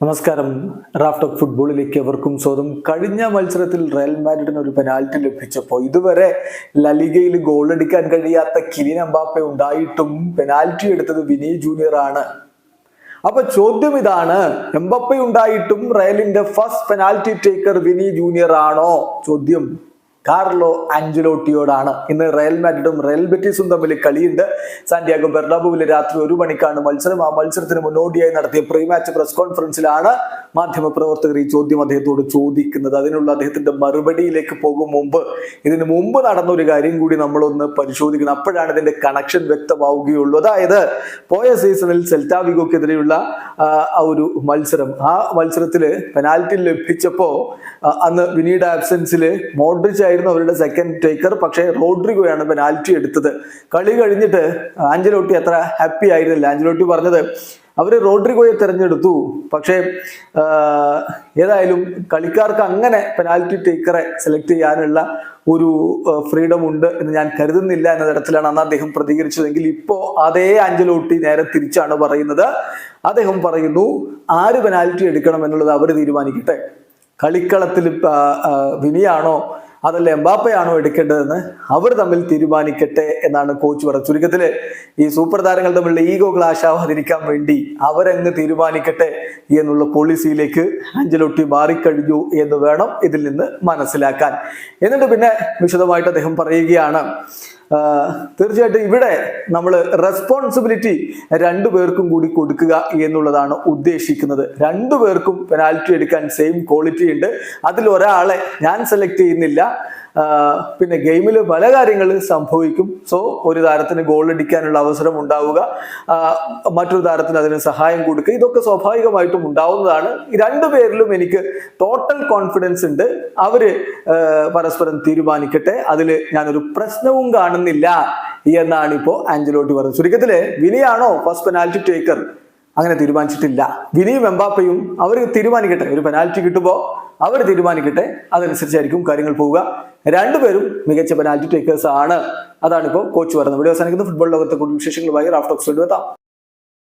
നമസ്കാരം. Raft of ഫുട്ബോളിലേക്ക് എവർക്കും സ്വാഗതം. കഴിഞ്ഞ മത്സരത്തിൽ റയൽ മാഡ്രിഡിന് ഒരു പെനാൽറ്റി ലഭിച്ചപ്പോൾ ഇതുവരെ ലലിഗയിൽ ഗോളടിക്കാൻ കഴിയാത്ത കിലിൻ എംബാപ്പെ ഉണ്ടായിട്ടും പെനാൽറ്റി എടുത്തത് വിനീ ജൂനിയർ ആണ്. അപ്പൊ ചോദ്യം ഇതാണ് എംബപ്പ ഉണ്ടായിട്ടും റയലിന്റെ first penalty taker Vini Junior ആണോ? ചോദ്യം. കാർലോ ആഞ്ചലോട്ടിയോടാണ് ഇന്ന് റയൽ മാഡ്രിഡും റയൽ ബെറ്റീസും തമ്മിൽ കളിയുണ്ട്. സാന്റിയാഗോ ബെർണാബുവിൽ രാത്രി ഒരു മണിക്കാണ് മത്സരം. ആ മത്സരത്തിന് മുന്നോടിയായി നടത്തിയ പ്രീ മാച്ച് പ്രസ് കോൺഫറൻസിലാണ് മാധ്യമപ്രവർത്തകർ ഈ ചോദ്യം അദ്ദേഹത്തോട് ചോദിക്കുന്നത്. അതിനുള്ള അദ്ദേഹത്തിന്റെ മറുപടിയിലേക്ക് പോകും മുമ്പ് ഇതിന് മുമ്പ് നടന്ന ഒരു കാര്യം കൂടി നമ്മളൊന്ന് പരിശോധിക്കണം. അപ്പോഴാണ് ഇതിന്റെ കണക്ഷൻ വ്യക്തമാവുകയുള്ളൂ. അതായത് പോയ സീസണിൽ സെൽറ്റാവിഗോക്കെതിരെയുള്ള ആ, ഒരു മത്സരം. ആ മത്സരത്തിൽ പെനാൽറ്റി ലഭിച്ചപ്പോ അന്ന് വിനീഡ് ആബ്സെൻസിൽ മോഡ്രിച്ച് ആയിരുന്നു അവരുടെ സെക്കൻഡ് ടേക്കർ പക്ഷേ റോഡ്രിഗോയാണ് പെനാൽറ്റി എടുത്തത്. കളി കഴിഞ്ഞിട്ട് ആഞ്ചലോട്ടി അത്ര ഹാപ്പി ആയിരുന്നില്ല. ആഞ്ചലോട്ടി പറഞ്ഞത് അവർ റോഡ്രിഗോയെ തിരഞ്ഞെടുത്തു. പക്ഷേ ഏതായാലും കളിക്കാർക്ക് അങ്ങനെ പെനാൽറ്റി ടേക്കറെ സെലക്ട് ചെയ്യാനുള്ള ഒരു ഫ്രീഡം ഉണ്ട് എന്ന് ഞാൻ കരുതുന്നില്ല എന്ന തരത്തിലാണ് അന്ന് അദ്ദേഹം പ്രതികരിച്ചതെങ്കിൽ ഇപ്പോ അതേ ആഞ്ചലോട്ടി നേരെ തിരിച്ചാണ് പറയുന്നത്. അദ്ദേഹം പറയുന്നു ആര് പെനാൽറ്റി എടുക്കണം എന്നുള്ളത് അവർ തീരുമാനിക്കട്ടെ. കളിക്കളത്തിൽ വിനിയാണോ അതല്ല എംബാപ്പയാണോ എടുക്കേണ്ടതെന്ന്? അവർ തമ്മിൽ തീരുമാനിക്കട്ടെ എന്നാണ് കോച്ച് പറഞ്ഞത്. ചുരുക്കത്തിൽ ഈ സൂപ്പർ താരങ്ങൾ തമ്മിലുള്ള ഈഗോ ക്ലാഷ് ആവാതിരിക്കാൻ വേണ്ടി അവരങ്ങ് തീരുമാനിക്കട്ടെ എന്നുള്ള പോളിസിയിലേക്ക് അഞ്ചലൊട്ടി മാറിക്കഴിഞ്ഞു എന്ന് വേണം ഇതിൽ നിന്ന് മനസ്സിലാക്കാൻ. എന്നിട്ട് പിന്നെ വിശദമായിട്ട് അദ്ദേഹം പറയുകയാണ് തീർച്ചയായിട്ടും ഇവിടെ നമ്മൾ റെസ്പോൺസിബിലിറ്റി രണ്ടു പേർക്കും കൂടി കൊടുക്കുക എന്നുള്ളതാണ് ഉദ്ദേശിക്കുന്നത്. രണ്ടു പേർക്കും പെനാൽറ്റി എടുക്കാൻ സെയിം ക്വാളിറ്റി ഉണ്ട്. അതിൽ ഒരാളെ ഞാൻ സെലക്ട് ചെയ്യുന്നില്ല. പിന്നെ ഗെയിമിൽ പല കാര്യങ്ങൾ സംഭവിക്കും. സോ ഒരു താരത്തിന് ഗോൾ അടിക്കാനുള്ള അവസരം ഉണ്ടാവുക. മറ്റൊരു താരത്തിന് അതിന് സഹായം കൊടുക്കുക. ഇതൊക്കെ സ്വാഭാവികമായിട്ടും ഉണ്ടാവുന്നതാണ്. രണ്ടു പേരിലും എനിക്ക് ടോട്ടൽ കോൺഫിഡൻസ് ഉണ്ട്. അവർ പരസ്പരം തീരുമാനിക്കട്ടെ. അതിൽ ഞാനൊരു പ്രശ്നവും കാണുന്നില്ല എന്നാണ് ഇപ്പോൾ ആഞ്ചലോട്ടി പറഞ്ഞത്. ചുരുക്കത്തിൽ വിനിയാണോ ഫസ്റ്റ് പെനാൽറ്റി ടേക്കർ അങ്ങനെ തീരുമാനിച്ചിട്ടില്ല. വിനിയും എംബാപ്പയും അവർ തീരുമാനിക്കട്ടെ. ഒരു പെനാൽറ്റി കിട്ടുമ്പോൾ അവർ തീരുമാനിക്കട്ടെ. അതനുസരിച്ചായിരിക്കും കാര്യങ്ങൾ പോവുക. രണ്ടുപേരും മികച്ച പെനാൽറ്റി ടേക്കേഴ്സ് ആണ്. അതാണ് ഇപ്പോൾ കോച്ച് പറയുന്നത് വീഡിയോ അവസാനിക്കുന്ന. ഫുട്ബോൾ ലോകത്തെ കൂടുതൽ വിശേഷങ്ങളുമായി റാഫ്റ്റോക്സ് എത്താം.